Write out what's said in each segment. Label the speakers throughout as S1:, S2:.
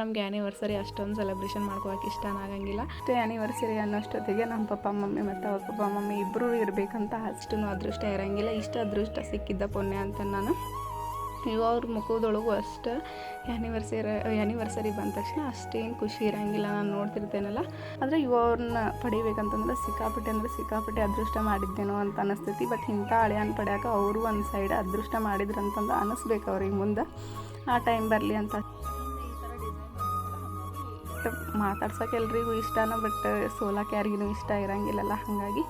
S1: ನಮ್ಗೆ ಆ್ಯನಿವರ್ಸರಿ ಅಷ್ಟೊಂದು ಸೆಲೆಬ್ರೇಷನ್ ಮಾಡ್ಕೋಕೆ ಇಷ್ಟ ಆಗಂಗಿಲ್ಲ. ಅಷ್ಟೇ ಆ್ಯನಿವರ್ಸರಿ ಅನ್ನೋಷ್ಟೊತ್ತಿಗೆ ನಮ್ಮ ಪಪ್ಪ, ಮಮ್ಮಿ ಮತ್ತು ಅವ್ರ ಪಪ್ಪ, ಮಮ್ಮಿ ಇಬ್ಬರು ಇರಬೇಕಂತ ಅಷ್ಟು ಅದೃಷ್ಟ ಇರೋಂಗಿಲ್ಲ. ಇಷ್ಟು ಅದೃಷ್ಟ ಸಿಕ್ಕಿದ್ದ ಪುಣ್ಯ ಅಂತ ನಾನು ಇವ ಅವ್ರ ಮುಖದೊಳಗೂ ಅಷ್ಟು ಆ್ಯನಿವರ್ಸರಿ ಆ್ಯನಿವರ್ಸರಿ ಬಂದ ತಕ್ಷಣ ಅಷ್ಟೇನು ಖುಷಿ ಇರೋಂಗಿಲ್ಲ. ನಾನು ನೋಡ್ತಿರ್ತೇನಲ್ಲ, ಆದರೆ ಇವ ಅವ್ರನ್ನ ಪಡಿಬೇಕಂತಂದ್ರೆ ಸಿಕ್ಕಾಪಟ್ಟೆ ಅಂದರೆ ಸಿಕ್ಕಾಪಟ್ಟೆ ಅದೃಷ್ಟ ಮಾಡಿದ್ದೇನೋ ಅಂತ ಅನಿಸ್ತೈತಿ. ಬಟ್ ಇಂಥ ಹಳೆಯನ್ನ ಪಡ್ಯಾಕ ಅವರು ಒಂದು ಸೈಡ್ ಅದೃಷ್ಟ ಮಾಡಿದ್ರು ಅಂತಂದು ಅನ್ನಿಸ್ಬೇಕು ಅವ್ರಿಗೆ ಮುಂದೆ. ಆ ಟೈಮ್ ಬರಲಿ ಅಂತ. ಬಟ್ ಮಾತಾಡ್ಸೋಕೆ ಎಲ್ರಿಗೂ ಇಷ್ಟನ ಬಟ್ ಸೋಲಕ್ಕೆ ಯಾರಿಗೂ ಇಷ್ಟ ಇರಂಗಿಲ್ಲಲ್ಲ, ಹಾಗಾಗಿ.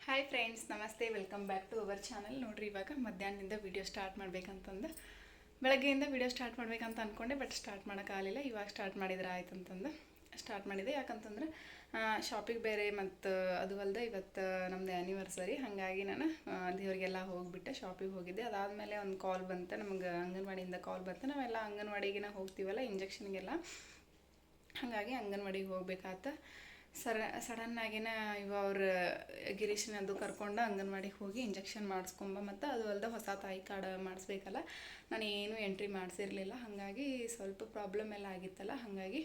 S1: ಹಾಯ್ ಫ್ರೆಂಡ್ಸ್ ನಮಸ್ತೆ welcome back to our channel ನೋಡ್ರಿ, ಇವಾಗ ಮಧ್ಯಾಹ್ನದಿಂದ ವಿಡಿಯೋ ಸ್ಟಾರ್ಟ್ ಮಾಡ್ಬೇಕಂತಂದು. ಬೆಳಗ್ಗೆಯಿಂದ ವಿಡಿಯೋ ಸ್ಟಾರ್ಟ್ ಮಾಡ್ಬೇಕಂತ ಅಂದ್ಕೊಂಡೆ ಬಟ್ ಸ್ಟಾರ್ಟ್ ಮಾಡೋಕ್ಕಾಗಲಿಲ್ಲ ಇವಾಗ ಸ್ಟಾರ್ಟ್ ಮಾಡಿದ್ರೆ ಆಯ್ತು ಅಂತಂದು ಸ್ಟಾರ್ಟ್ ಮಾಡಿದೆ ಯಾಕಂತಂದ್ರೆ ಶಾಪಿಗೆ ಬೇರೆ ಮತ್ತು, ಅದು ಅಲ್ಲದೆ ಇವತ್ತು ನಮ್ಮದು ಆ್ಯನಿವರ್ಸರಿ ಹಾಗಾಗಿ ನಾನು ದೇವರಿಗೆಲ್ಲ ಹೋಗಿಬಿಟ್ಟೆ ಶಾಪಿಗೆ ಹೋಗಿದ್ದೆ. ಅದಾದಮೇಲೆ ಒಂದು ಕಾಲ್ ಬಂತು, ನಮಗೆ ಅಂಗನವಾಡಿಯಿಂದ ಕಾಲ್ ಬಂತು. ನಾವೆಲ್ಲ ಅಂಗನವಾಡಿಗೆ ಹೋಗ್ತೀವಲ್ಲ ಇಂಜೆಕ್ಷನ್ಗೆಲ್ಲ ಹಾಗಾಗಿ ಅಂಗನವಾಡಿಗೆ ಹೋಗ್ಬೇಕಾತ. ಸರ ಸಡನ್ನಾಗಿನ ಇವ ಅವ್ರ ಗಿರೀಶನದು ಕರ್ಕೊಂಡು ಅಂಗನವಾಡಿಗೆ ಹೋಗಿ ಇಂಜೆಕ್ಷನ್ ಮಾಡಿಸ್ಕೊಂಬ, ಮತ್ತು ಅದು ಅಲ್ಲದೆ ಹೊಸ ತಾಯಿ ಕಾರ್ಡ್ ಮಾಡಿಸ್ಬೇಕಲ್ಲ ನಾನು ಏನು ಎಂಟ್ರಿ ಮಾಡಿಸಿರಲಿಲ್ಲ. ಹಾಗಾಗಿ ಸ್ವಲ್ಪ ಪ್ರಾಬ್ಲಮ್ ಎಲ್ಲ ಆಗಿತ್ತಲ್ಲ, ಹಾಗಾಗಿ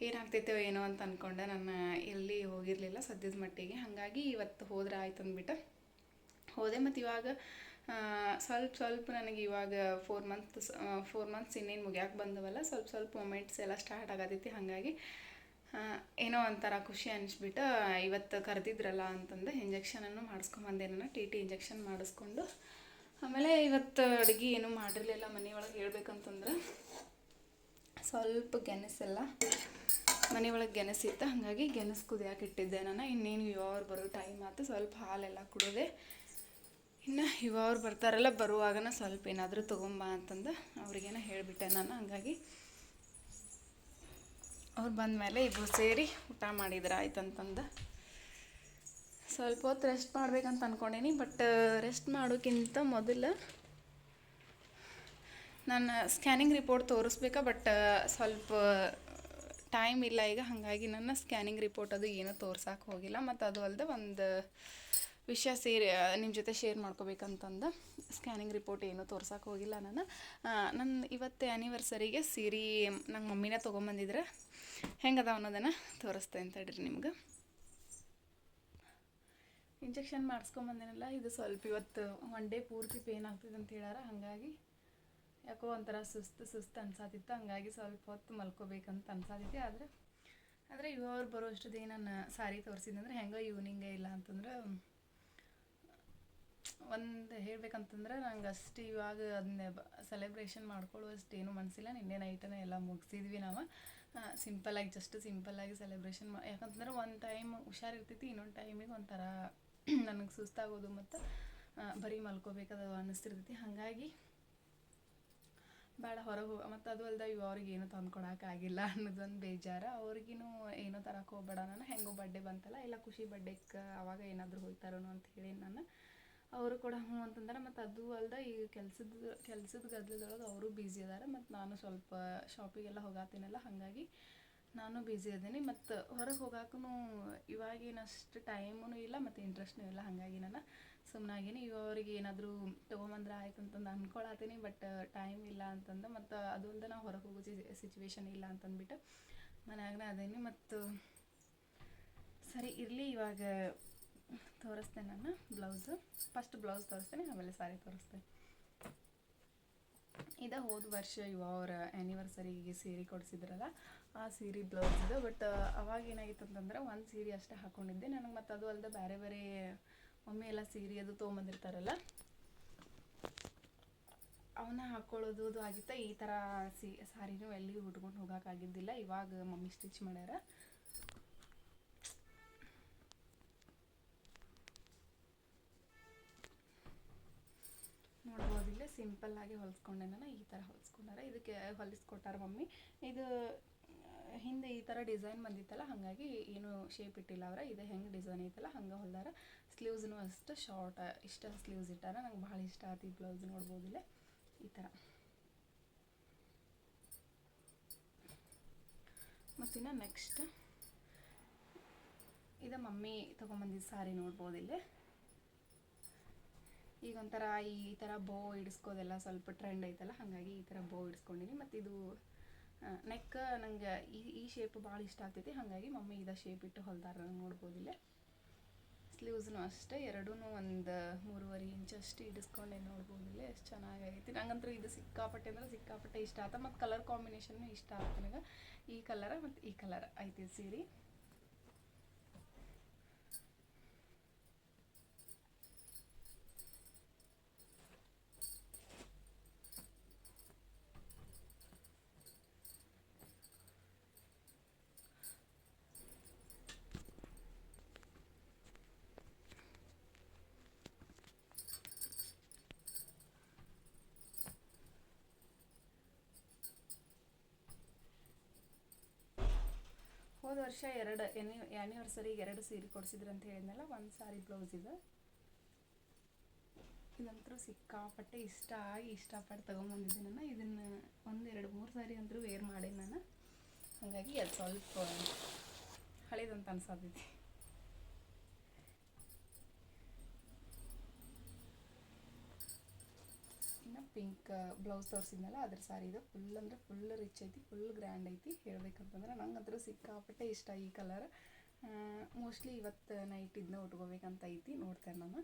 S1: ಏನಾಗ್ತೈತೋ ಏನೋ ಅಂತ ಅಂದ್ಕೊಂಡೆ ನಾನು ಎಲ್ಲಿ ಹೋಗಿರಲಿಲ್ಲ ಸದ್ಯದ ಮಟ್ಟಿಗೆ. ಹಾಗಾಗಿ ಇವತ್ತು ಹೋದ್ರೆ ಆಯ್ತು ಅಂದ್ಬಿಟ್ಟು ಹೋದೆ. ಮತ್ತು ಇವಾಗ ಸ್ವಲ್ಪ ಸ್ವಲ್ಪ ನನಗೆ ಇವಾಗ ಫೋರ್ ಮಂತ್ಸ್ ಫೋರ್ ಮಂತ್ಸ್ ಇನ್ನೇನು ಮುಗಿಯಾಕೆ ಬಂದವಲ್ಲ, ಸ್ವಲ್ಪ ಸ್ವಲ್ಪ ಮೊಮೆಂಟ್ಸ್ ಎಲ್ಲ ಸ್ಟಾರ್ಟ್ ಆಗತೈತಿ. ಹಾಗಾಗಿ ಏನೋ ಒಂಥರ ಖುಷಿ ಅನಿಸ್ಬಿಟ್ಟು ಇವತ್ತು ಕರೆದಿದ್ರಲ್ಲ ಅಂತಂದು ಇಂಜೆಕ್ಷನನ್ನು ಮಾಡಿಸ್ಕೊಂಬಂದೆ ನಾನು ಟಿ ಟಿ ಇಂಜೆಕ್ಷನ್ ಮಾಡಿಸ್ಕೊಂಡು ಆಮೇಲೆ ಇವತ್ತು ಅಡುಗೆ ಏನೂ ಮಾಡಿರಲಿಲ್ಲ. ಮನೆಯೊಳಗೆ ಹೇಳ್ಬೇಕಂತಂದ್ರೆ ಸ್ವಲ್ಪ ಗೆಣಸೆಲ್ಲ ಮನೆಯೊಳಗೆ ಗೆಣಸಿತ್ತು ಹಾಗಾಗಿ ಗೆಣಸು ಕುದಿಯಾಕೆ ಇಟ್ಟಿದ್ದೆ ನಾನು. ಇನ್ನೇನು ಇವ್ರು ಬರೋ ಟೈಮ್ ಆಯ್ತು ಸ್ವಲ್ಪ ಹಾಲೆಲ್ಲ ಕುಡಿದೆ. ಇನ್ನು ಇವ್ರು ಬರ್ತಾರಲ್ಲ, ಬರುವಾಗನ ಸ್ವಲ್ಪ ಏನಾದರೂ ತೊಗೊಂಬ ಅಂತಂದು ಅವ್ರಿಗೇನ ಹೇಳಿಬಿಟ್ಟೆ ನಾನು. ಹಂಗಾಗಿ ಅವ್ರು ಬಂದಮೇಲೆ ಇಬ್ಬರು ಸೇರಿ ಊಟ ಮಾಡಿದ್ರೆ ಆಯ್ತಂತಂದು ಸ್ವಲ್ಪ ಹೊತ್ತು ರೆಸ್ಟ್ ಮಾಡ್ಬೇಕಂತ ಅಂದ್ಕೊಂಡೀನಿ ಬಟ್ ರೆಸ್ಟ್ ಮಾಡೋಕ್ಕಿಂತ ಮೊದಲು ನಾನು ಸ್ಕ್ಯಾನಿಂಗ್ ರಿಪೋರ್ಟ್ ತೋರಿಸ್ಬೇಕಾ? ಬಟ್ ಸ್ವಲ್ಪ ಟೈಮ್ ಇಲ್ಲ. ಈಗ ಹಾಗಾಗಿ ನನ್ನ ಸ್ಕ್ಯಾನಿಂಗ್ ರಿಪೋರ್ಟ್ ಅದು ಏನೂ ತೋರ್ಸೋಕೆ ಹೋಗಿಲ್ಲ. ಮತ್ತು ಅದು ಅಲ್ಲದೆ ಒಂದು ವಿಷಯ ಸೇರಿ ನಿಮ್ಮ ಜೊತೆ ಶೇರ್ ಮಾಡ್ಕೋಬೇಕಂತಂದು ಸ್ಕ್ಯಾನಿಂಗ್ ರಿಪೋರ್ಟ್ ಏನೂ ತೋರ್ಸೋಕೆ ಹೋಗಿಲ್ಲ ನಾನು. ನನ್ನ ಇವತ್ತು ಆ್ಯನಿವರ್ಸರಿಗೆ ಸೀರೆ ನಂಗೆ ಮಮ್ಮಿನ ತೊಗೊಂಬಂದಿದ್ರೆ ಹೆಂಗದ ಅನ್ನೋದನ್ನು ತೋರಿಸ್ತೇನೆ ಹೇಳಿರಿ ನಿಮ್ಗೆ. ಇಂಜೆಕ್ಷನ್ ಮಾಡಿಸ್ಕೊಂಬಂದಿನಲ್ಲ, ಇದು ಸ್ವಲ್ಪ ಇವತ್ತು ಒನ್ ಡೇ ಪೂರ್ತಿ ಪೇನ್ ಆಗ್ತದೆ ಅಂತ ಹೇಳಾರ ಹಾಗಾಗಿ ಯಾಕೋ ಒಂಥರ ಸುಸ್ತು ಸುಸ್ತು ಅನ್ಸಾತಿತ್ತು. ಹಂಗಾಗಿ ಸ್ವಲ್ಪ ಹೊತ್ತು ಮಲ್ಕೋಬೇಕಂತ ಅನ್ಸಾತೈತಿ ಆದರೆ ಆದರೆ ಇವ್ರು ಬರೋ ಅಷ್ಟೊತ್ತಿಗೆ ನಾನು ಸಾರಿ ತೋರಿಸಿದ್ದಂದ್ರೆ ಹೆಂಗೋ ಈವ್ನಿಂಗೇ ಇಲ್ಲ ಅಂತಂದ್ರೆ ಒಂದು ಹೇಳ್ಬೇಕಂತಂದ್ರೆ ನಂಗೆ ಅಷ್ಟು ಇವಾಗ ಅದನ್ನ ಸೆಲೆಬ್ರೇಷನ್ ಮಾಡ್ಕೊಳ್ಳುವಷ್ಟು ಏನು ಮನಸ್ಸಿಲ್ಲ ನಿನ್ನೆ ನೈಟನೇ ಎಲ್ಲ ಮುಗಿಸಿದ್ವಿ ನಾವು. ಸಿಂಪಲಾಗಿ ಜಸ್ಟ್ ಸಿಂಪಲ್ಲಾಗಿ ಸೆಲೆಬ್ರೇಷನ್ ಮಾ, ಯಾಕಂತಂದ್ರೆ ಒಂದು ಟೈಮ್ ಹುಷಾರಿರ್ತೈತಿ ಇನ್ನೊಂದು ಟೈಮಿಗೆ ಒಂಥರ ನನಗೆ ಸುಸ್ತಾಗೋದು ಮತ್ತು ಬರೀ ಮಲ್ಕೋಬೇಕದು ಅನ್ನಿಸ್ತಿರ್ತೈತಿ ಹಾಗಾಗಿ ಬೇಡ, ಹೊರಗೆ ಹೋಗ ಮತ್ತು ಅದು ಅಲ್ದೆ ಇವು ಅವ್ರಿಗೆ ಏನೂ ತಂದ್ಕೊಡೋಕ್ಕಾಗಿಲ್ಲ ಅನ್ನೋದೊಂದು ಬೇಜಾರು. ಅವ್ರಿಗಿನೂ ಏನೋ ತರಕ್ಕೆ ಹೋಗ್ಬೇಡ ನಾನು. ಹೆಂಗೋ ಬರ್ಡೇ ಬಂತಲ್ಲ, ಇಲ್ಲ ಖುಷಿ ಬರ್ಡೇಕ್ಕೆ ಅವಾಗ ಏನಾದರೂ ಹೋಗ್ತಾರೋ ಅಂತ ಹೇಳಿ ನಾನು. ಅವರು ಕೂಡ ಹ್ಞೂ ಅಂತಂದ್ರೆ. ಮತ್ತು ಅದು ಅಲ್ದೆ ಈಗ ಕೆಲ್ಸದ ಕೆಲ್ಸದ ಗದ್ದಲದೊಳಗೆ ಅವರು ಬ್ಯುಸಿ ಅದಾರ. ಮತ್ತು ನಾನು ಸ್ವಲ್ಪ ಶಾಪಿಗೆಲ್ಲ ಹೋಗಾತೀನಲ್ಲ, ಹಾಗಾಗಿ ನಾನು ಬ್ಯುಸಿ ಇದ್ದೀನಿ ಮತ್ತು ಹೊರಗೆ ಹೋಗಾಕೂ ಇವಾಗೇನಷ್ಟು ಟೈಮೂ ಇಲ್ಲ, ಮತ್ತು ಇಂಟ್ರೆಸ್ಟ್ನೂ ಇಲ್ಲ, ಹಾಗಾಗಿ ನಾನು ಸುಮ್ಮನಾಗೀನಿ ಅವ್ರಿಗೆ ಏನಾದರೂ ತೊಗೊಂಬಂದ್ರೆ ಆಯ್ತು ಅಂತಂದು ಅಂದ್ಕೊಳತ್ತೀನಿ ಬಟ್ ಟೈಮ್ ಇಲ್ಲ ಅಂತಂದು, ಮತ್ತು ಅದೊಂದು ನಾವು ಹೊರಗೆ ಹೋಗೋ ಸಿಚುವೇಶನ್ ಇಲ್ಲ ಅಂತಂದ್ಬಿಟ್ಟು ಮನ್ಯಾಗನ ಅದೇನಿ, ಮತ್ತು ಸರಿ ಇರಲಿ, ಇವಾಗ ತೋರಿಸ್ತೇನೆ ನಾನು ಬ್ಲೌಸು ಫಸ್ಟ್ ಬ್ಲೌಸ್ ತೋರಿಸ್ತೇನೆ, ಆಮೇಲೆ ಸಾರಿ ತೋರಿಸ್ತೇನೆ. ಇದು ಹೋದ ವರ್ಷ ಇವ ಅವರ ಆ್ಯನಿವರ್ಸರಿಗೆ ಸೀರೆ ಕೊಡಿಸಿದ್ರಲ್ಲ, ಆ ಸೀರೆ ಬ್ಲೌಸ್ ಇದು ಬಟ್ ಅವಾಗ ಏನಾಗಿತ್ತು ಅಂತಂದ್ರೆ ಒಂದು ಸೀರೆ ಅಷ್ಟೇ ಹಾಕ್ಕೊಂಡಿದ್ದೆ ನನಗೆ ಮತ್ತು ಅದು ಅಲ್ಲದೆ ಬೇರೆ ಬೇರೆ ಮಮ್ಮಿ ಎಲ್ಲ ಸೀರೆ ಅದು ತೊಗೊಂಬಂದಿರ್ತಾರಲ್ಲ? ಅವನ್ನ ಹಾಕ್ಕೊಳ್ಳೋದು ಅದು ಆಗಿತ್ತ ಈ ಥರ ಸೀ, ಸಾರಿನೂ ಎಲ್ಲಿ ಉಟ್ಕೊಂಡು ಹೋಗೋಕ್ಕಾಗಿದ್ದಿಲ್ಲ ಇವಾಗ ಮಮ್ಮಿ ಸ್ಟಿಚ್ ಮಾಡ್ಯಾರ. ನೋಡ್ಬೋದಿಲ್ಲ ಸಿಂಪಲ್ ಆಗಿ ಹೊಲಿಸ್ಕೊಂಡೆ ನಾನು, ಈ ಥರ ಹೊಲಿಸ್ಕೊಂಡಾರ. ಇದಕ್ಕೆ ಹೊಲಿಸ್ಕೊಟ್ಟಾರ ಮಮ್ಮಿ. ಇದು, ಹಿಂದೆ ಈ ಥರ ಡಿಸೈನ್ ಬಂದಿತ್ತಲ್ಲ, ಹಾಗಾಗಿ ಏನು ಶೇಪ್ ಇಟ್ಟಿಲ್ಲ ಅವರ. ಇದು ಹೆಂಗೆ ಡಿಸೈನ್ ಐತಲ್ಲ, ಹಂಗೆ ಹೊಲ್ದಾರ. ಸ್ಲೀವ್ಸ್ನು ಅಷ್ಟು ಶಾರ್ಟ್ ಇಷ್ಟ ಸ್ಲೀವ್ಸ್ ಇಟ್ಟಾರ. ನಂಗೆ ಭಾಳ ಇಷ್ಟ ಆಯ್ತು ಈ ಬ್ಲೌಸ್ ನೋಡ್ಬೋದಿಲ್ಲ ಈ ಥರ ಮತ್ತಿನ್ನು ನೆಕ್ಸ್ಟ್ ಇದು ಮಮ್ಮಿ ತೊಗೊಂಬಂದಿದ್ದ ಸಾರಿ ನೋಡ್ಬೋದು ಇಲ್ಲಿ. ಈಗ ಒಂಥರ ಈ ಥರ ಬೋ ಇಡಿಸ್ಕೋದೆಲ್ಲ ಸ್ವಲ್ಪ ಟ್ರೆಂಡ್ ಐತಲ್ಲ, ಹಾಗಾಗಿ ಈ ಥರ ಬೋ ಇಡಿಸ್ಕೊಂಡಿನಿ. ಮತ್ತು ಇದು ನೆಕ್ ನಂಗೆ ಈ ಈ ಶೇಪ್ ಭಾಳ ಇಷ್ಟ ಆಗ್ತೈತಿ. ಹಾಗಾಗಿ ಮಮ್ಮಿ ಇದ ಶೇಪ್ ಇಟ್ಟು ಹೊಲ್ದಾರ ನೋಡ್ಬೋದು ಇಲ್ಲಿ. ಸ್ಲೀವ್ಸ್ನು ಅಷ್ಟೇ ಎರಡೂ ಒಂದು ಮೂರುವರೆ ಇಂಚ್ ಅಷ್ಟು ಇಡಿಸ್ಕೊಂಡೆ ನೋಡ್ಬೋದು, ಇಲ್ಲಿ ಎಷ್ಟು ಚೆನ್ನಾಗೈತಿ. ನಂಗಂತೂ ಇದು ಸಿಕ್ಕಾಪಟ್ಟೆ ಅಂದ್ರೆ ಸಿಕ್ಕಾಪಟ್ಟೆ ಇಷ್ಟ ಆತ, ಮತ್ತು ಕಲರ್ ಕಾಂಬಿನೇಷನ್ನು ಇಷ್ಟ ಆಯ್ತು ಈ ಕಲರ ಮತ್ತು ಈ ಕಲರ್ ಐತಿ ಸೀರೆ. ಹೋದ ವರ್ಷ ಎರಡು ಎನಿ ಆ್ಯನಿವರ್ಸರಿಗೆ ಎರಡು ಸೀರೆ ಕೊಡಿಸಿದ್ರು ಅಂತ ಹೇಳಿದ್ನಲ್ಲ, ಒಂದು ಸಾರಿ ಬ್ಲೌಸ್ ಇದು. ಇದಂತೂ ಸಿಕ್ಕಾಪಟ್ಟೆ ಇಷ್ಟ ಆಗಿ ಇಷ್ಟಪಟ್ಟು ತೊಗೊಂಬಂದಿದ್ದೆ ನಾನು. ಇದನ್ನು ಒಂದು ಎರಡು ಮೂರು ಸಾರಿ ಅಂತೂ ವೇರ್ ಮಾಡಿ ನಾನು. ಹಾಗಾಗಿ ಅದು ಸ್ವಲ್ಪ ಹಳೇದಂತ ಅನ್ಸತೈತಿ ಇನ್ನು ಪಿಂಕ್ ಬ್ಲೌಸ್ ತೋರಿಸಿದ್ನಲ್ಲ, ಅದ್ರ ಸಾರಿ ಇದು. ಫುಲ್ ಅಂದರೆ ಫುಲ್ ರಿಚ್ ಐತಿ ಫುಲ್ ಗ್ರ್ಯಾಂಡ್ ಐತಿ. ಹೇಳ್ಬೇಕಂತಂದ್ರೆ ನಂಗಂತೂ ಸಿಕ್ಕಾಪಟ್ಟೆ ಇಷ್ಟ ಈ ಕಲರ್ ಮೋಸ್ಟ್ಲಿ ಇವತ್ತು ನೈಟ್ ಇದನ್ನ ಉಟ್ಕೋಬೇಕಂತ ಐತಿ, ನೋಡ್ತೇನೆ ನಾನು.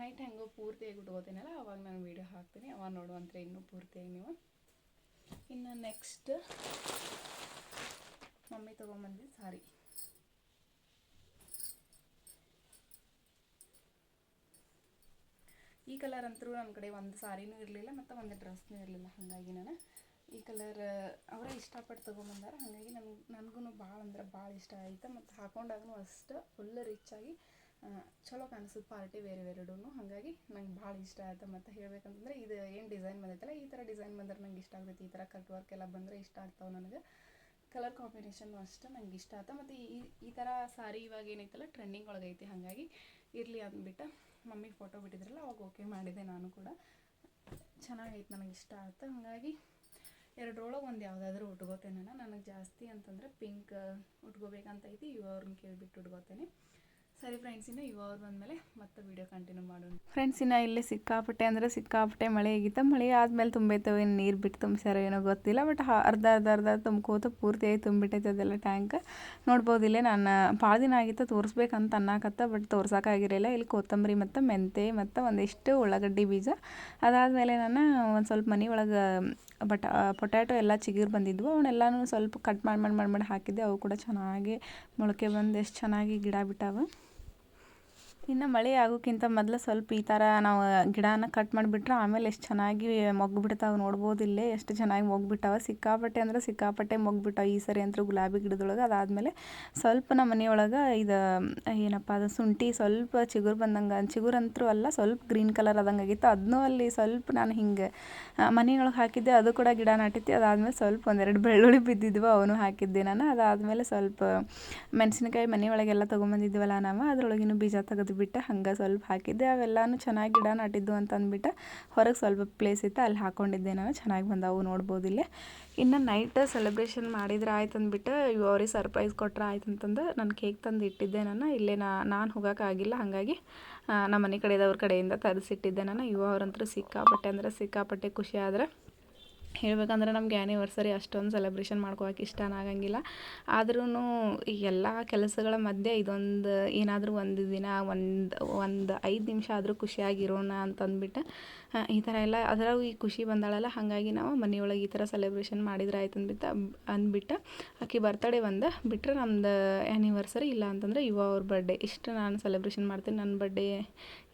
S1: ನೈಟ್ ಹೆಂಗೋ ಪೂರ್ತಿಯಾಗಿ ಉಟ್ಕೋತೀನಲ್ಲ, ಅವಾಗ ನಾನು ವೀಡಿಯೋ ಹಾಕ್ತೀನಿ. ಅವಾಗ ನೋಡುವಂತ್ರೆ ಇನ್ನೂ ಪೂರ್ತಿಯಾಗಿ ನೀವು. ಇನ್ನು ನೆಕ್ಸ್ಟ್ ಮಮ್ಮಿ ತೊಗೊಂಬಂದಿದ್ದು ಸಾರಿ ಈ ಕಲರ್ ಅಂತೂ ನನ್ನ ಕಡೆ ಒಂದು ಸಾರಿನೂ ಇರಲಿಲ್ಲ ಮತ್ತು ಒಂದು ಡ್ರೆಸ್ನೂ ಇರಲಿಲ್ಲ. ಹಾಗಾಗಿ ನಾನು ಈ ಕಲರ್ ಅವರೇ ಇಷ್ಟಪಟ್ಟು ತೊಗೊಂಬಂದಾರ. ಹಾಗಾಗಿ ನನ್ಗೆ ನನಗೂ ಭಾಳ ಅಂದ್ರೆ ಭಾಳ ಇಷ್ಟ ಆಯಿತು. ಮತ್ತು ಹಾಕೊಂಡಾಗೂ ಅಷ್ಟು ಫುಲ್ ರಿಚ್ ಆಗಿ ಚಲೋ ಕಾಣಿಸುತ್ತೆ ಪಾರ್ಟಿ ಬೇರೆ ಎರಡೂ ಹಾಗಾಗಿ ನಂಗೆ ಭಾಳ ಇಷ್ಟ ಆಯ್ತು. ಮತ್ತು ಹೇಳ್ಬೇಕಂತಂದ್ರೆ ಇದು ಏನು ಡಿಸೈನ್ ಬಂದೈತಲ್ಲ, ಈ ಥರ ಡಿಸೈನ್ ಬಂದ್ರೆ ನಂಗೆ ಇಷ್ಟ ಆಗ್ತೈತಿ. ಈ ಥರ ಕಟ್ ವರ್ಕ್ ಎಲ್ಲ ಬಂದರೆ ಇಷ್ಟ ಆಗ್ತಾವೆ ನನಗೆ. ಕಲರ್ ಕಾಂಬಿನೇಷನ್ನು ಅಷ್ಟು ನಂಗೆ ಇಷ್ಟ ಆಯ್ತು. ಮತ್ತು ಈ ಈ ಥರ ಸಾರಿ ಇವಾಗ ಏನೈತಲ್ಲ ಟ್ರೆಂಡಿಂಗ್ ಒಳಗೈತಿ. ಹಾಗಾಗಿ ಇರಲಿ ಅಂದ್ಬಿಟ್ಟು. ಮಮ್ಮಿ ಫೋಟೋ ಬಿಟ್ಟಿದ್ರಲ್ಲ, ಅವಾಗ ಓಕೆ ಮಾಡಿದೆ ನಾನು ಕೂಡ. ಚೆನ್ನಾಗೈತೆ ನನಗೆ ಇಷ್ಟ ಆಯ್ತು. ಹಾಗಾಗಿ ಎರಡರೊಳಗೆ ಒಂದು ಯಾವುದಾದ್ರೂ ಉಟ್ಕೋತೇನೆ ನಾನು. ನನಗೆ ಜಾಸ್ತಿ ಅಂತಂದರೆ ಪಿಂಕ್ ಉಟ್ಕೋಬೇಕಂತ ಐತಿ ಇವ ಅವ್ರನ್ನ ಕೇಳಿಬಿಟ್ಟು ಉಟ್ಕೋತೇನೆ. ಸರಿ ಫ್ರೆಂಡ್ಸ್ ಇನ್ನು ಇವಾಗ ಬಂದಮೇಲೆ ಮತ್ತೆ ವೀಡಿಯೋ ಕಂಟಿನ್ಯೂ ಮಾಡೋಣ. ಫ್ರೆಂಡ್ಸ್ ಇನ್ನು ಇಲ್ಲಿ ಸಿಕ್ಕಾಪಟ್ಟೆ ಅಂದರೆ ಸಿಕ್ಕಾಪಟ್ಟೆ ಮಳೆ ಆಗಿತ್ತು. ಮಳೆ ಆದಮೇಲೆ ತುಂಬೈತವೆ ಏನು ನೀರು ಬಿಟ್ಟು ತುಂಬಿಸ್ಯಾರೋ ಏನೋ ಗೊತ್ತಿಲ್ಲ. ಬಟ್ ಅರ್ಧ ಅರ್ಧ ಅರ್ಧ ತುಂಬ್ಕೋತ. ಪೂರ್ತಿಯಾಗಿ ತುಂಬಿಟ್ಟೈತೆ ಅದೆಲ್ಲ ಟ್ಯಾಂಕ್ ನೋಡ್ಬೋದಿಲ್ಲೇ ನಾನು ಭಾಳ ದಿನ ಆಗಿತ್ತು. ತೋರಿಸ್ಬೇಕಂತ ಅನ್ನಕತ್ತ ಬಟ್ ತೋರ್ಸೋಕ್ಕಾಗಿರಲಿಲ್ಲ ಇಲ್ಲಿ ಕೊತ್ತಂಬರಿ ಮತ್ತು ಮೆಂತೆ ಮತ್ತು ಒಂದಿಷ್ಟು ಉಳ್ಳಾಗಡ್ಡಿ ಬೀಜ. ಅದಾದಮೇಲೆ ನಾನು ಒಂದು ಸ್ವಲ್ಪ ಮನೆ ಒಳಗೆ ಬಟ್, ಪೊಟ್ಯಾಟೊ ಎಲ್ಲ ಚಿಗುರು ಬಂದಿದ್ವು. ಅವನ್ನೆಲ್ಲನೂ ಸ್ವಲ್ಪ ಕಟ್ ಮಾಡಿ ಮಾಡಿ ಮಾಡಿ ಮಾಡಿ ಹಾಕಿದ್ದೆ. ಅವು ಕೂಡ ಚೆನ್ನಾಗಿ ಮೊಳಕೆ ಬಂದು ಎಷ್ಟು ಚೆನ್ನಾಗಿ ಗಿಡ ಬಿಟ್ಟಾವ. ಇನ್ನು ಮಳೆ ಆಗೋಕ್ಕಿಂತ ಮೊದಲು ಸ್ವಲ್ಪ ಈ ಥರ ನಾವು ಗಿಡನ ಕಟ್ ಮಾಡಿಬಿಟ್ರೆ ಆಮೇಲೆ ಎಷ್ಟು ಚೆನ್ನಾಗಿ ಮೊಗ್ಗು ಬಿಡ್ತಾವೆ ನೋಡ್ಬೋದು ಎಷ್ಟು ಚೆನ್ನಾಗಿ ಮೊಗ್ಗು ಸಿಕ್ಕಾಪಟ್ಟೆ ಅಂದ್ರೆ ಸಿಕ್ಕಾಪಟ್ಟೆ ಮೊಗ್ಗು ಬಿಟ್ಟಾವ ಈ ಸರಿ ಅಂತೂ ಗುಲಾಬಿ ಗಿಡದೊಳಗೆ. ಅದಾದಮೇಲೆ ಸ್ವಲ್ಪ ನಮ್ಮ ಮನೆಯೊಳಗೆ ಇದು, ಏನಪ್ಪ ಅದು ಶುಂಠಿ ಸ್ವಲ್ಪ ಚಿಗುರು ಬಂದಂಗೆ, ಚಿಗುರು ಅಂತೂ ಅಲ್ಲ, ಸ್ವಲ್ಪ ಗ್ರೀನ್ ಕಲರ್ ಆದಂಗೆ ಆಗಿತ್ತು. ಅದನ್ನೂ ಅಲ್ಲಿ ಸ್ವಲ್ಪ ನಾನು ಹಿಂಗೆ ಮನೆಯೊಳಗೆ ಹಾಕಿದ್ದೆ, ಅದು ಕೂಡ ಗಿಡ ನಾಟಿತ್ತು ಅದಾದಮೇಲೆ ಸ್ವಲ್ಪ ಒಂದೆರಡು ಬೆಳ್ಳುಳ್ಳಿ ಬಿದ್ದಿದ್ವು, ಅವನು ಹಾಕಿದ್ದೆ ನಾನು. ಅದಾದಮೇಲೆ ಸ್ವಲ್ಪ ಮೆಣಸಿನಕಾಯಿ ಮನೆಯೊಳಗೆಲ್ಲ ತೊಗೊಂಬಂದಿದ್ವಲ್ಲ ನಾವು, ಅದರೊಳಗಿನ ಬೀಜ ತೆಗೆದು ಬಿಟ್ಟು ಹಂಗೆ ಸ್ವಲ್ಪ ಹಾಕಿದ್ದೆ. ಅವೆಲ್ಲನೂ ಚೆನ್ನಾಗಿ ಗಿಡ ನಾಟಿದ್ದು ಅಂತ ಅಂದ್ಬಿಟ್ಟು ಹೊರಗೆ ಸ್ವಲ್ಪ ಪ್ಲೇಸ್ ಇತ್ತು, ಅಲ್ಲಿ ಹಾಕ್ಕೊಂಡಿದ್ದೆ ನಾನು. ಚೆನ್ನಾಗಿ ಬಂದವು ನೋಡ್ಬೋದು ಇನ್ನು ನೈಟ್ ಸೆಲೆಬ್ರೇಷನ್ ಮಾಡಿದ್ರೆ ಆಯ್ತು ಅಂದ್ಬಿಟ್ಟು ಅವ್ರಿಗೆ ಸರ್ಪ್ರೈಸ್ ಕೊಟ್ರೆ ಆಯ್ತು ಅಂತಂದು ನಾನು ಕೇಕ್ ತಂದು ಇಟ್ಟಿದ್ದೆ ನಾನು. ಇಲ್ಲೇ ನಾನು ಹೋಗೋಕ್ಕಾಗಿಲ್ಲ ಹಾಗಾಗಿ ನಮ್ಮ ಮನೆ ಕಡೆದವ್ರ ಕಡೆಯಿಂದ ತರಿಸಿಟ್ಟಿದ್ದೆ ನಾನು. ಇವ ಅವ್ರಂತೂ ಸಿಕ್ಕಾಪಟ್ಟೆ ಅಂದರೆ ಸಿಕ್ಕಾಪಟ್ಟೆ ಖುಷಿ ಆದ್ರೆ ಹೇಳ್ಬೇಕಂದ್ರೆ ನಮ್ಗೆ ಆ್ಯನಿವರ್ಸರಿ ಅಷ್ಟೊಂದು ಸೆಲೆಬ್ರೇಷನ್ ಮಾಡ್ಕೊಳಕ್ಕೆ ಇಷ್ಟನ ಆಗಂಗಿಲ್ಲ. ಆದ್ರೂ ಈ ಎಲ್ಲ ಕೆಲಸಗಳ ಮಧ್ಯೆ ಇದೊಂದು ಏನಾದರೂ ಒಂದು ದಿನ, ಒಂದು ಒಂದು ಐದು ನಿಮಿಷ ಆದರೂ ಖುಷಿಯಾಗಿರೋಣ ಅಂತಂದ್ಬಿಟ್ಟು ಈ ಥರ ಎಲ್ಲ ಅದ್ರಾಗ ಈ ಖುಷಿ ಬಂದಾಳಲ್ಲ, ಹಾಗಾಗಿ ನಾವು ಮನೆಯೊಳಗೆ ಈ ಥರ ಸೆಲೆಬ್ರೇಷನ್ ಮಾಡಿದ್ರೆ ಆಯ್ತು ಅಂದ್ಬಿಟ್ಟು ಅಂದ್ಬಿಟ್ಟು ಆಕೆ ಬರ್ತಡೇ ಒಂದು ಬಿಟ್ಟರೆ ನಮ್ದು ಆ್ಯನಿವರ್ಸರಿ ಇಲ್ಲ ಅಂತಂದರೆ ಯುವ ಅವ್ರ ಬರ್ಡೇ ಇಷ್ಟು ನಾನು ಸೆಲೆಬ್ರೇಷನ್ ಮಾಡ್ತೀನಿ ನನ್ನ ಬರ್ಡೇ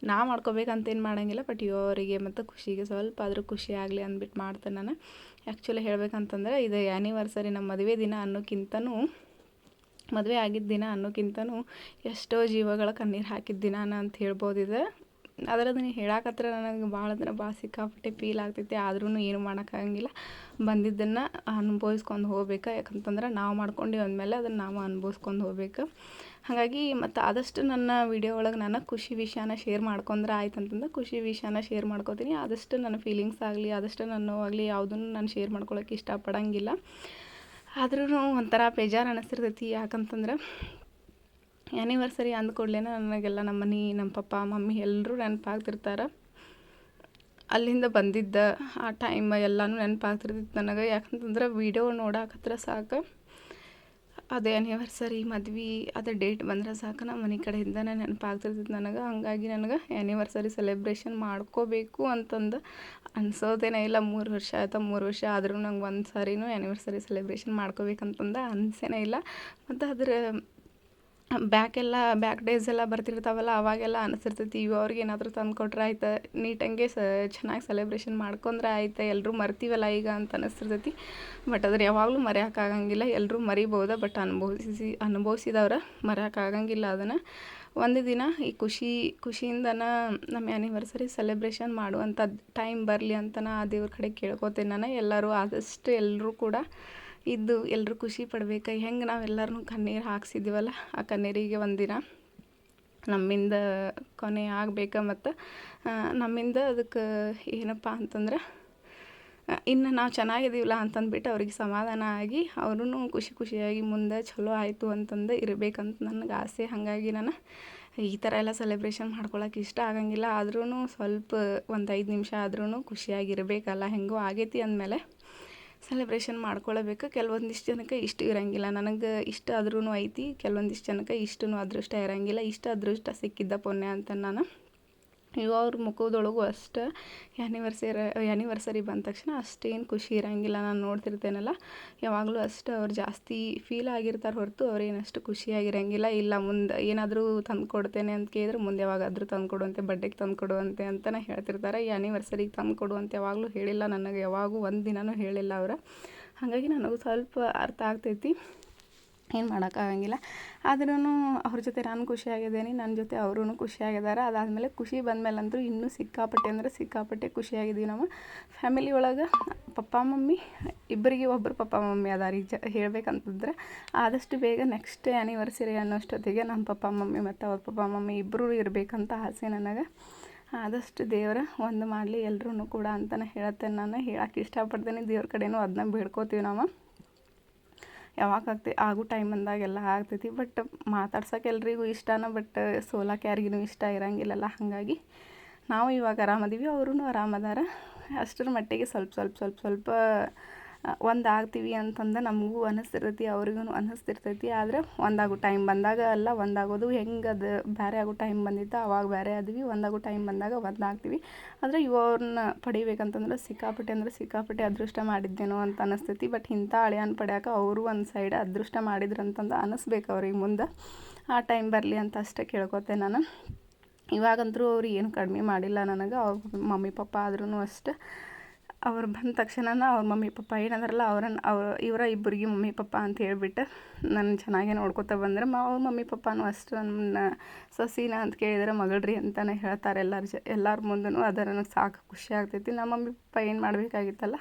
S1: ನಾ ಮಾಡ್ಕೋಬೇಕಂತೇನು ಮಾಡೋಂಗಿಲ್ಲ ಬಟ್ ಇವರಿಗೆ ಮತ್ತು ಖುಷಿಗೆ ಸ್ವಲ್ಪ ಆದರೂ ಖುಷಿ ಆಗಲಿ ಅಂದ್ಬಿಟ್ಟು ಮಾಡ್ತೇನೆ ನಾನು. ಆ್ಯಕ್ಚುಲಿ ಹೇಳ್ಬೇಕಂತಂದ್ರೆ ಇದು ಆ್ಯನಿವರ್ಸರಿ ನಮ್ಮ ಮದುವೆ ದಿನ ಅನ್ನೋಕ್ಕಿಂತನೂ, ಮದುವೆ ಆಗಿದ್ದ ದಿನ ಅನ್ನೋಕ್ಕಿಂತನೂ ಎಷ್ಟೋ ಜೀವಗಳ ಕಣ್ಣೀರು ಹಾಕಿದ ದಿನ ಅಂತ ಹೇಳ್ಬೋದು ಇದು. ಅದರದ್ದು ನೀವು ಹೇಳಾಕತ್ರ ನನಗೆ ಭಾಳ ಅಂದ್ರೆ ಭಾಳ ಸಿಕ್ಕಾಪಟ್ಟೆ ಫೀಲ್ ಆಗ್ತೈತಿ ಆದ್ರೂ ಏನು ಮಾಡೋಕ್ಕಾಗಂಗಿಲ್ಲ. ಬಂದಿದ್ದನ್ನು ಅನುಭವಿಸ್ಕೊಂಡು ಹೋಗ್ಬೇಕು, ಯಾಕಂತಂದ್ರೆ ನಾವು ಮಾಡ್ಕೊಂಡು ಅಂದಮೇಲೆ ಅದನ್ನು ನಾವು ಅನುಭವಿಸ್ಕೊಂಡು ಹೋಗ್ಬೇಕು. ಹಾಗಾಗಿ ಮತ್ತು ಆದಷ್ಟು ನನ್ನ ವಿಡಿಯೋ ಒಳಗೆ ನಾನು ಖುಷಿ ವಿಷಯನ ಶೇರ್ ಮಾಡ್ಕೊಂಡ್ರೆ ಆಯ್ತು ಅಂತಂದು ಖುಷಿ ವಿಷಯನ ಶೇರ್ ಮಾಡ್ಕೋತೀನಿ. ಆದಷ್ಟು ನನ್ನ ಫೀಲಿಂಗ್ಸ್ ಆಗಲಿ, ಆದಷ್ಟು ನನ್ನ ನೋವಾಗಲಿ ಯಾವುದನ್ನು ನಾನು ಶೇರ್ ಮಾಡ್ಕೊಳಕ್ಕೆ ಇಷ್ಟಪಡೋಂಗಿಲ್ಲ. ಆದ್ರೂ ಒಂಥರ ಬೇಜಾರು ಅನ್ನಿಸ್ತಿರ್ತೈತಿ ಯಾಕಂತಂದ್ರೆ ಆ್ಯನಿವರ್ಸರಿ ಅಂದ ಕೂಡಲೇ ನನಗೆಲ್ಲ ನಮ್ಮ ಮನೆ ನಮ್ಮ ಪಪ್ಪ, ಮಮ್ಮಿ ಎಲ್ಲರೂ ನೆನಪಾಗ್ತಿರ್ತಾರೆ. ಅಲ್ಲಿಂದ ಬಂದಿದ್ದ ಆ ಟೈಮ್ ಎಲ್ಲನೂ ನೆನಪಾಗ್ತಿರ್ತೈತಿ ನನಗೆ. ಯಾಕಂತಂದ್ರೆ ವೀಡಿಯೋ ನೋಡಾಕತ್ರ ಸಾಕು. ಅದು ಆ್ಯನಿವರ್ಸರಿ ಮದ್ವೆ, ಅದು ಡೇಟ್ ಬಂದ್ರೆ ಸಾಕು. ನಮ್ಮ ಮನೆ ಕಡೆಯಿಂದನೇ ನೆನಪಾಗ್ತಿರ್ತೈತೆ ನನಗೆ. ಹಂಗಾಗಿ ನನಗೆ ಆ್ಯನಿವರ್ಸರಿ ಸೆಲೆಬ್ರೇಷನ್ ಮಾಡ್ಕೋಬೇಕು ಅಂತಂದು ಅನ್ಸೋದೇನೇ ಇಲ್ಲ. ಮೂರು ವರ್ಷ ಆಯ್ತು, ಮೂರು ವರ್ಷ ಆದರೂ ನಂಗೆ ಒಂದು ಸಾರಿನೂ ಆ್ಯನಿವರ್ಸರಿ ಸೆಲೆಬ್ರೇಷನ್ ಮಾಡ್ಕೋಬೇಕಂತಂದು ಅನ್ಸೇನೇ ಇಲ್ಲ. ಮತ್ತು ಅದ್ರ ಬ್ಯಾಕ್ ಎಲ್ಲ ಬ್ಯಾಕ್ ಡೇಸ್ ಎಲ್ಲ ಬರ್ತಿರ್ತಾವಲ್ಲ, ಅವಾಗೆಲ್ಲ ಅನಿಸಿರ್ತೈತಿ, ಇವು ಅವ್ರಿಗೆ ಏನಾದರೂ ತಂದು ಕೊಟ್ರೆ ಆಯ್ತು? ನೀಟಂಗೆ ಸ, ಚೆನ್ನಾಗಿ ಸೆಲೆಬ್ರೇಷನ್ ಮಾಡ್ಕೊಂಡ್ರೆ ಆಯ್ತು? ಎಲ್ಲರೂ ಮರ್ತೀವಲ್ಲ ಈಗ ಅಂತ ಅನಿಸ್ತಿರ್ತೈತಿ ಬಟ್ ಅದ್ರ ಯಾವಾಗಲೂ ಮರೆಯೋಕ್ಕಾಗಂಗಿಲ್ಲ. ಎಲ್ಲರೂ ಮರಿಬೋದು ಬಟ್ ಅನುಭವಿಸಿ ಅನುಭವಿಸಿದವ್ರ ಮರೆಯೋಕ್ಕಾಗಂಗಿಲ್ಲ ಅದನ್ನು. ಒಂದು ದಿನ ಈ ಖುಷಿ, ಖುಷಿಯಿಂದನ ನಮ್ಮ ಆ್ಯನಿವರ್ಸರಿ ಸೆಲೆಬ್ರೇಷನ್ ಮಾಡುವಂಥ ಟೈಮ್ ಬರಲಿ ಅಂತ ಆ ದೇವ್ರ ಕಡೆ ಕೇಳ್ಕೊತೀನಿ ನಾನು. ಎಲ್ಲರೂ ಆದಷ್ಟು ಎಲ್ಲರೂ ಕೂಡ ಇದ್ದು ಎಲ್ಲರೂ ಖುಷಿ ಪಡ್ಬೇಕು. ಹೆಂಗೆ ನಾವೆಲ್ಲರೂ ಕಣ್ಣೀರು ಹಾಕ್ಸಿದ್ದೀವಲ್ಲ ಆ ಕಣ್ಣೀರಿಗೆ ಒಂದಿನ ನಮ್ಮಿಂದ ಕೊನೆ ಆಗಬೇಕು ಮತ್ತು ನಮ್ಮಿಂದ ಅದಕ್ಕೆ ಏನಪ್ಪ ಅಂತಂದ್ರೆ ಇನ್ನು ನಾವು ಚೆನ್ನಾಗಿದ್ದೀವಲ್ಲ ಅಂತಂದ್ಬಿಟ್ಟು ಅವ್ರಿಗೆ ಸಮಾಧಾನ ಆಗಿ ಅವ್ರೂ ಖುಷಿ ಖುಷಿಯಾಗಿ ಮುಂದೆ ಚಲೋ ಆಯಿತು ಅಂತಂದು ಇರಬೇಕಂತ ನನಗೆ ಆಸೆ. ಹಾಗಾಗಿ ನಾನು ಈ ಥರ ಎಲ್ಲ ಸೆಲೆಬ್ರೇಷನ್ ಮಾಡ್ಕೊಳಕ್ಕೆ ಇಷ್ಟ ಆಗಂಗಿಲ್ಲ. ಆದ್ರೂ ಸ್ವಲ್ಪ ಒಂದು ಐದು ನಿಮಿಷ ಆದ್ರೂ ಖುಷಿಯಾಗಿರಬೇಕಲ್ಲ ಹೆಂಗೋ ಆಗೈತಿ ಅಂದಮೇಲೆ ಸೆಲೆಬ್ರೇಷನ್ ಮಾಡ್ಕೊಳ್ಳಬೇಕು ಕೆಲವೊಂದಿಷ್ಟು ಜನಕ್ಕೆ ಇಷ್ಟ ಇರೋಂಗಿಲ್ಲ. ನನಗೆ ಇಷ್ಟ ಆದ್ರೂ ಐತಿ, ಕೆಲವೊಂದಿಷ್ಟು ಜನಕ್ಕೆ ಇಷ್ಟೂ ಅದೃಷ್ಟ ಇರೋಂಗಿಲ್ಲ. ಇಷ್ಟ ಅದೃಷ್ಟ ಸಿಕ್ಕಿದ್ದ ಪುಣ್ಯ ಅಂತ ನಾನು ಇವು ಅವ್ರ ಮುಖದೊಳಗು ಅಷ್ಟೇ ಆ್ಯನಿವರ್ಸರಿ ಆ್ಯನಿವರ್ಸರಿ ಬಂದ ತಕ್ಷಣ ಅಷ್ಟೇನು ಖುಷಿ ಇರೋಂಗಿಲ್ಲ. ನಾನು ನೋಡ್ತಿರ್ತೇನಲ್ಲ, ಯಾವಾಗಲೂ ಅಷ್ಟು ಅವ್ರು ಜಾಸ್ತಿ ಫೀಲ್ ಆಗಿರ್ತಾರೆ ಹೊರತು ಅವ್ರೇನಷ್ಟು ಖುಷಿಯಾಗಿರೋಂಗಿಲ್ಲ ಇಲ್ಲ, ಮುಂದೆ ಏನಾದರೂ ತಂದು ಕೊಡ್ತೇನೆ ಅಂತ ಕೇಳಿದ್ರೆ ಮುಂದೆ ಯಾವಾಗಾದರೂ ತಂದು ಕೊಡುವಂತೆ ಬಡ್ಡೆಗೆ ತಂದು ಕೊಡುವಂತೆ ಅಂತಲೇ ಹೇಳ್ತಿರ್ತಾರೆ. ಈ ಆ್ಯನಿವರ್ಸರಿಗೆ ತಂದು ಕೊಡುವಂತೆ ಯಾವಾಗಲೂ ಹೇಳಿಲ್ಲ. ನನಗೆ ಯಾವಾಗೂ ಒಂದು ದಿನವೂ ಹೇಳಿಲ್ಲ ಅವ್ರು. ಹಾಗಾಗಿ ನನಗೂ ಸ್ವಲ್ಪ ಅರ್ಥ ಆಗ್ತೈತಿ. ಏನು ಮಾಡೋಕ್ಕಾಗಂಗಿಲ್ಲ ಆದ್ರೂ ಅವ್ರ ಜೊತೆ ನಾನು ಖುಷಿಯಾಗಿದ್ದೀನಿ ನನ್ನ ಜೊತೆ ಅವರೂ ಖುಷಿಯಾಗಿದ್ದಾರೆ ಅದಾದಮೇಲೆ ಖುಷಿ ಬಂದಮೇಲಂತೂ ಇನ್ನೂ ಸಿಕ್ಕಾಪಟ್ಟೆ ಅಂದರೆ ಸಿಕ್ಕಾಪಟ್ಟೆ ಖುಷಿಯಾಗಿದ್ದೀವಿ ನಾವು. ಫ್ಯಾಮಿಲಿ ಒಳಗೆ ಪಪ್ಪ, ಮಮ್ಮಿ, ಇಬ್ಬರಿಗೆ ಒಬ್ಬರು ಪಪ್ಪ, ಮಮ್ಮಿ ಅದಾರ. ಜ ಹೇಳ್ಬೇಕಂತಂದ್ರೆ ಆದಷ್ಟು ಬೇಗ ನೆಕ್ಸ್ಟ್ ಆ್ಯನಿವರ್ಸರಿ ಅನ್ನೋಷ್ಟೊತ್ತಿಗೆ ನಮ್ಮ ಪಪ್ಪ, ಮಮ್ಮಿ ಮತ್ತು ಅವ್ರ ಪಪ್ಪ, ಮಮ್ಮಿ ಇಬ್ಬರೂ ಇರಬೇಕಂತ ಆಸೆ ನನಗೆ. ಆದಷ್ಟು ದೇವರ ಒಂದು ಮಾಡಲಿ ಎಲ್ಲರೂ ಕೂಡ ಅಂತಲೇ ಹೇಳತ್ತೇನೆ ನಾನು. ಹೇಳಕ್ಕೆ ಇಷ್ಟಪಡ್ತೀನಿ. ದೇವ್ರ ಕಡೆನೂ ಅದನ್ನ ಬೇಡ್ಕೋತೀವಿ ನಾವು. ಯಾವಾಗ ಆಗ್ತಿ ಆಗೋ ಟೈಮ್ ಅಂದಾಗೆಲ್ಲ ಆಗ್ತೈತಿ. ಬಟ್ ಮಾತಾಡ್ಸೋಕೆ ಎಲ್ರಿಗೂ ಇಷ್ಟನ ಬಟ್ ಸೋಲಕ್ಕೆ ಯಾರಿಗೂ ಇಷ್ಟ ಇರೋಂಗಿಲ್ಲಲ್ಲ. ಹಾಗಾಗಿ ನಾವು ಇವಾಗ ಆರಾಮದೀವಿ ಅವರೂ ಆರಾಮದಾರ. ಅಷ್ಟರ ಮಟ್ಟಿಗೆ ಸ್ವಲ್ಪ ಸ್ವಲ್ಪ ಸ್ವಲ್ಪ ಸ್ವಲ್ಪ ಒಂದು ಆಗ್ತೀವಿ ಅಂತಂದು ನಮಗೂ ಅನ್ನಿಸ್ತಿರ್ತೈತಿ ಅವ್ರಿಗೂ ಅನ್ನಿಸ್ತಿರ್ತೈತಿ ಆದರೆ ಒಂದಾಗೋ ಟೈಮ್ ಬಂದಾಗ ಅಲ್ಲ, ಒಂದಾಗೋದು ಹೆಂಗೆ ಅದು ಬೇರೆ ಆಗೋ ಟೈಮ್ ಬಂದಿತ್ತು, ಅವಾಗ ಬೇರೆ ಆದ್ವಿ, ಒಂದಾಗೋ ಟೈಮ್ ಬಂದಾಗ ಒಂದಾಗ್ತೀವಿ. ಆದರೆ ಇವ್ರನ್ನ ಪಡಿಬೇಕಂತಂದ್ರೆ ಸಿಕ್ಕಾಪಟ್ಟೆ ಅಂದ್ರೆ ಸಿಕ್ಕಾಪಟ್ಟೆ ಅದೃಷ್ಟ ಮಾಡಿದ್ದೇನೋ ಅಂತ ಅನ್ನಿಸ್ತೈತಿ ಬಟ್ ಇಂಥ ಹಳೆಯನ್ ಪಡ್ಯಾಕ ಅವರು ಒಂದು ಸೈಡ್ ಅದೃಷ್ಟ ಮಾಡಿದ್ರು ಅಂತಂದು ಅನ್ನಿಸ್ಬೇಕು ಅವ್ರಿಗೆ ಮುಂದೆ. ಆ ಟೈಮ್ ಬರಲಿ ಅಂತ ಅಷ್ಟೇ ಕೇಳ್ಕೊತೆ ನಾನು. ಇವಾಗಂತರೂ ಅವ್ರು ಏನು ಕಡಿಮೆ ಮಾಡಿಲ್ಲ ನನಗೆ. ಅವ್ರ ಮಮ್ಮಿ, ಪಪ್ಪ ಆದ್ರೂ ಅಷ್ಟೇ. ಅವ್ರು ಬಂದ ತಕ್ಷಣನ ಅವ್ರ ಮಮ್ಮಿ, ಪಪ್ಪ ಏನಂದ್ರಲ್ಲ ಅವ್ರನ್ನ, ಅವ್ರ ಇವರ ಇಬ್ಬರಿಗೆ ಮಮ್ಮಿ, ಪಪ್ಪ ಅಂತ ಹೇಳಿಬಿಟ್ಟು ನನ್ನ ಚೆನ್ನಾಗೇ ನೋಡ್ಕೊತ ಬಂದ್ರೆ ಮ ಅವ್ರ ಮಮ್ಮಿ, ಪಪ್ಪನೂ ಅಷ್ಟು ನನ್ನ ಸೊಸಿನ ಅಂತ ಕೇಳಿದ್ರೆ ಮಗಳ್ರಿ ಅಂತಲೇ ಹೇಳ್ತಾರೆ ಎಲ್ಲರ ಜ ಎಲ್ಲರ ಮುಂದೂ ಅದರ ನನಗೆ ಸಾಕು ಖುಷಿ ಆಗ್ತೈತಿ. ನಮ್ಮ ಮಮ್ಮಿ, ಪಪ್ಪ ಏನು ಮಾಡಬೇಕಾಗಿತ್ತಲ್ಲ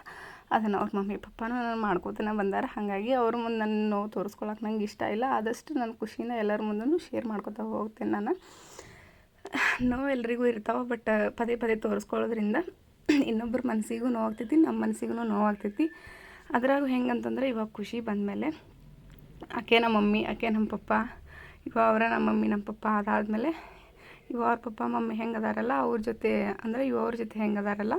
S1: ಅದನ್ನು ಅವ್ರ ಮಮ್ಮಿ, ಪಪ್ಪನೂ ನಾನು ಮಾಡ್ಕೋತಾನೆ ಬಂದಾರ. ಹಾಗಾಗಿ ಅವ್ರ ಮುಂದೆ ನನ್ನ ನೋವು ತೋರಿಸ್ಕೊಳಕ್ಕೆ ನಂಗೆ ಇಷ್ಟ ಇಲ್ಲ. ಆದಷ್ಟು ನನ್ನ ಖುಷಿನ ಎಲ್ಲರ ಮುಂದೂ ಶೇರ್ ಮಾಡ್ಕೊತಾ ಹೋಗ್ತೇನೆ ನಾನು. ನೋವು ಎಲ್ರಿಗೂ ಇರ್ತಾವೆ, ಬಟ್ ಪದೇ ಪದೇ ತೋರಿಸ್ಕೊಳ್ಳೋದ್ರಿಂದ ಇನ್ನೊಬ್ರ ಮನಸ್ಸಿಗೂ ನೋವಾಗ್ತೈತಿ, ನಮ್ಮ ಮನಸ್ಸಿಗೂ ನೋವಾಗ್ತೈತಿ. ಅದ್ರಾಗ ಹೆಂಗಂತಂದ್ರೆ ಇವಾಗ ಖುಷಿ ಬಂದಮೇಲೆ, ಆಕೆ ನಮ್ಮ ಮಮ್ಮಿ, ಆಕೆ ನಮ್ಮ ಪಪ್ಪ, ಇವಾಗ ಅವರ ನಮ್ಮ ಮಮ್ಮಿ, ನಮ್ಮ ಪಪ್ಪ ಅದಾದಮೇಲೆ ಇವ ಅವ್ರ ಪಪ್ಪ, ಮಮ್ಮಿ ಹೆಂಗೆ ಅದಾರಲ್ಲ ಅವ್ರ ಜೊತೆ, ಅಂದರೆ ಇವ ಅವ್ರ ಜೊತೆ ಹೆಂಗೆ ಅದಾರಲ್ಲ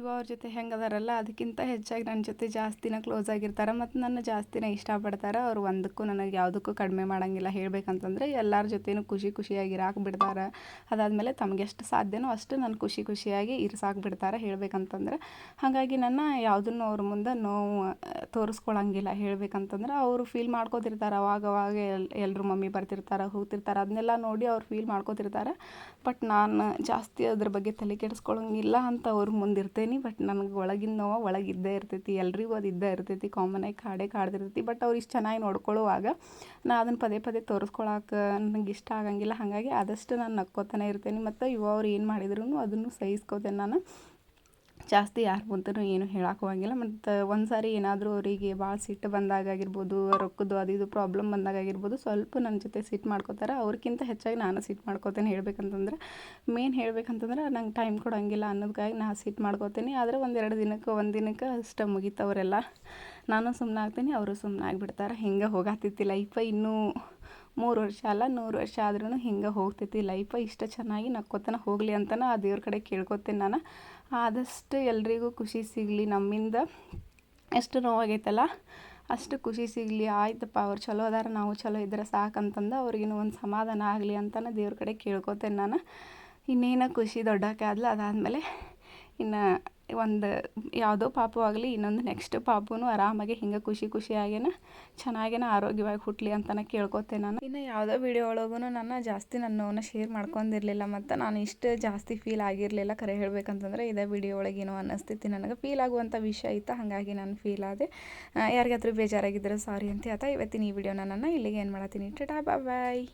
S1: ಇವ ಅವ್ರ ಜೊತೆ ಹೆಂಗೆ ಅದಾರಲ್ಲ ಅದಕ್ಕಿಂತ ಹೆಚ್ಚಾಗಿ ನನ್ನ ಜೊತೆ ಜಾಸ್ತಿನ ಕ್ಲೋಸ್ ಆಗಿರ್ತಾರೆ ಮತ್ತು ನನ್ನ ಜಾಸ್ತಿನ ಇಷ್ಟಪಡ್ತಾರೆ. ಅವ್ರು ಒಂದಕ್ಕೂ ನನಗೆ ಯಾವುದಕ್ಕೂ ಕಡಿಮೆ ಮಾಡೋಂಗಿಲ್ಲ. ಹೇಳ್ಬೇಕಂತಂದ್ರೆ ಎಲ್ಲರ ಜೊತೆನೂ ಖುಷಿ ಖುಷಿಯಾಗಿ ಇರಾಕೆ ಬಿಡ್ತಾರೆ ಅದಾದಮೇಲೆ ತಮ್ಗೆ ಎಷ್ಟು ಸಾಧ್ಯನೋ ಅಷ್ಟು ನಾನು ಖುಷಿ ಖುಷಿಯಾಗಿ ಇರ್ಸಾಕೆ ಬಿಡ್ತಾರೆ ಹೇಳ್ಬೇಕಂತಂದ್ರೆ. ಹಾಗಾಗಿ ನನ್ನ ಯಾವುದನ್ನು ಅವ್ರ ಮುಂದೆ ನೋವು ತೋರಿಸ್ಕೊಳಂಗಿಲ್ಲ ಹೇಳಬೇಕಂತಂದ್ರೆ. ಅವರು ಫೀಲ್ ಮಾಡ್ಕೋತಿರ್ತಾರೆ, ಅವಾಗ ಅವಾಗ ಎಲ್ ಎಲ್ಲರೂ ಮಮ್ಮಿ ಬರ್ತಿರ್ತಾರೆ, ಹೋಗ್ತಿರ್ತಾರೆ ಅದನ್ನೆಲ್ಲ ನೋಡಿ ಅವ್ರು ಫೀಲ್ ಮಾಡ್ಕೋತಿರ್ತಾರೆ. ಬಟ್ ನಾನು ಜಾಸ್ತಿ ಅದ್ರ ಬಗ್ಗೆ ತಲೆ ಕೆಡಿಸ್ಕೊಳಂಗಿಲ್ಲ ಅಂತ ಅವ್ರ ಮುಂದೆ ಇರ್ತೇನೆ ಬಟ್ ನನಗೆ ಒಳಗಿನ ನೋವು ಒಳಗಿದ್ದೇ ಇರ್ತೈತಿ, ಎಲ್ರಿಗೂ ಅದು ಇದ್ದೇ ಇರ್ತೈತಿ ಕಾಮನ್ ಆಗಿ ಕಾಡೇ ಕಾಡ್ದಿರ್ತೈತಿ ಬಟ್ ಅವ್ರು ಇಷ್ಟು ಚೆನ್ನಾಗಿ ನೋಡ್ಕೊಳ್ಳುವಾಗ ನಾ ಅದನ್ನು ಪದೇ ಪದೇ ತೋರಿಸ್ಕೊಳಕ್ಕೆ ನನಗೆ ಇಷ್ಟ ಆಗಂಗಿಲ್ಲ, ಹಾಗಾಗಿ ಆದಷ್ಟು ನಾನು ನಕ್ಕೋತಾನೆ ಇರ್ತೀನಿ, ಮತ್ತು ಇವ ಅವ್ರು ಏನು ಮಾಡಿದ್ರು ಅದನ್ನು ಸಹಿಸ್ಕೋತೇನೆ ನಾನು. ಜಾಸ್ತಿ ಯಾರ ಮುಂದೂ ಏನು ಹೇಳಕ್ಕೆ ಹೋಗಂಗಿಲ್ಲ ಮತ್ತು ಒಂದು ಸಾರಿ ಏನಾದರೂ ಅವರಿಗೆ ಭಾಳ ಸಿಟ್ಟು ಬಂದಾಗ ಆಗಿರ್ಬೋದು, ರೊಕ್ಕದ್ದು ಅದು ಇದು ಪ್ರಾಬ್ಲಮ್ ಬಂದಾಗ ಆಗಿರ್ಬೋದು, ಸ್ವಲ್ಪ ನನ್ನ ಜೊತೆ ಸಿಟ್ಟು ಮಾಡ್ಕೋತಾರೆ. ಅವ್ರಿಗಿಂತ ಹೆಚ್ಚಾಗಿ ನಾನು ಸಿಟ್ಟು ಮಾಡ್ಕೋತೇನೆ ಹೇಳ್ಬೇಕಂತಂದ್ರೆ. ಮೇನ್ ಹೇಳ್ಬೇಕಂತಂದ್ರೆ ನಂಗೆ ಟೈಮ್ ಕೊಡೋಂಗಿಲ್ಲ ಅನ್ನೋದಕ್ಕಾಗಿ ನಾ ಸಿಟ್ಟು ಮಾಡ್ಕೋತೀನಿ. ಆದರೆ ಒಂದೆರಡು ದಿನಕ್ಕೆ ಒಂದು ದಿನಕ್ಕೆ ಅಷ್ಟು ಮುಗೀತವರೆಲ್ಲ. ನಾನು ಸುಮ್ಮನೆ ಆಗ್ತೀನಿ, ಅವರು ಸುಮ್ಮನೆ ಆಗಿಬಿಡ್ತಾರೆ. ಹಿಂಗೆ ಹೋಗತ್ತಿತ್ತು ಲೈಫ ಇನ್ನೂ ಮೂರು ವರ್ಷ ಅಲ್ಲ, ನೂರು ವರ್ಷ ಆದ್ರೂ ಹಿಂಗೆ ಹೋಗ್ತೈತಿ ಲೈಫ ಇಷ್ಟ ಚೆನ್ನಾಗಿ ನಕ್ಕೋತನ ಹೋಗಲಿ ಅಂತನ ಆ ದೇವ್ರ ಕಡೆ ಕೇಳ್ಕೊತೀನಿ ನಾನು. ಆದಷ್ಟು ಎಲ್ರಿಗೂ ಖುಷಿ ಸಿಗಲಿ ನಮ್ಮಿಂದ. ಎಷ್ಟು ನೋವಾಗೈತಲ್ಲ, ಅಷ್ಟು ಖುಷಿ ಸಿಗಲಿ. ಆಯ್ತಪ್ಪ, ಅವ್ರು ಚಲೋ ಅದಾರ, ನಾವು ಚಲೋ ಇದ್ರೆ ಸಾಕಂತಂದು ಅವ್ರಿಗಿನ್ನೂ ಒಂದು ಸಮಾಧಾನ ಆಗಲಿ ಅಂತನ ದೇವ್ರ ಕಡೆ ಕೇಳ್ಕೊತೇನೆ ನಾನು. ಇನ್ನೇನು ಖುಷಿ ದೊಡ್ಡಕ್ಕೆ ಆದ್ಲ ಅದಾದಮೇಲೆ ಇನ್ನು ಒಂದು ಯಾವುದೋ ಪಾಪು ಆಗಲಿ ಇನ್ನೊಂದು ನೆಕ್ಸ್ಟ್ ಪಾಪುನು ಆರಾಮಾಗಿ ಹಿಂಗೆ ಖುಷಿ ಖುಷಿಯಾಗೇನ, ಚೆನ್ನಾಗೇನ ಆರೋಗ್ಯವಾಗಿ ಹುಟ್ಟಲಿ ಅಂತನ ಕೇಳ್ಕೊತೆ ನಾನು. ಇನ್ನು ಯಾವುದೋ ವಿಡಿಯೋ ಒಳಗೂ ನಾನು ಜಾಸ್ತಿ ನನ್ನ ಶೇರ್ ಮಾಡ್ಕೊಂಡಿರಲಿಲ್ಲ ಮತ್ತು ನಾನು ಇಷ್ಟು ಜಾಸ್ತಿ ಫೀಲ್ ಆಗಿರಲಿಲ್ಲ ಕರೆ ಹೇಳ್ಬೇಕಂತಂದ್ರೆ ಇದೇ ವಿಡಿಯೋ ಒಳಗೆ ಏನೋ ಅನ್ನಿಸ್ತಿತ್ತು ನನಗೆ. ಫೀಲ್ ಆಗುವಂಥ ವಿಷಯ ಇತ್ತು, ಹಾಗಾಗಿ ನಾನು ಫೀಲ್ ಆದೆ. ಯಾರಿಗಾದ್ರೂ ಬೇಜಾರಾಗಿದ್ದರೆ ಸಾರಿ ಅಂತ ಹೇಳ್ತಾ, ಇವತ್ತಿನ ಈ ವಿಡಿಯೋನ ನಾನು ಇಲ್ಲಿಗೆ ಏನು ಮಾಡತ್ತೀನಿ ಟಾಟಾ ಬಾಯ್